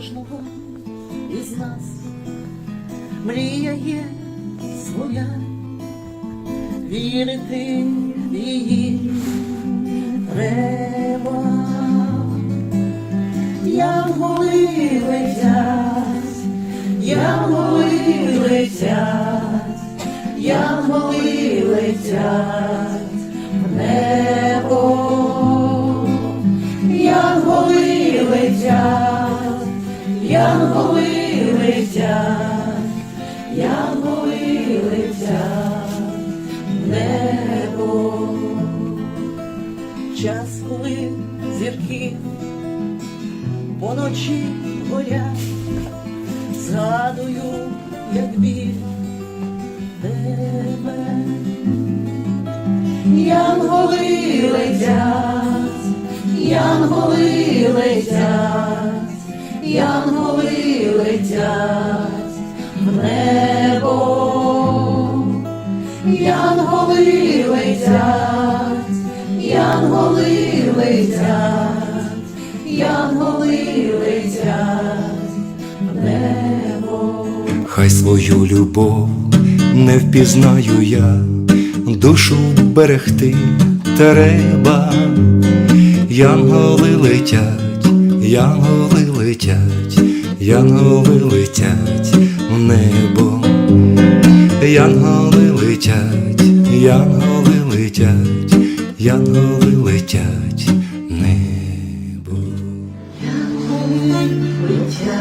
кожного із нас мрія є своя, вірити в її треба. Я голи летять, я голи летять, я голи летять. Янголи летять, янголи летять небо. Час, коли зірки поночі горять, згадую, як біль тебе. Янголи летять, янголи летять, янголи летять в небо, янголи летять, янголи летять, янголи летять в небо. Хай свою любов не впізнаю я, душу берегти треба. Янголи летять, Янголи летять, янголи летять в небо, янголи летять, янголи летять, янголи летять в небо. Янголи летять.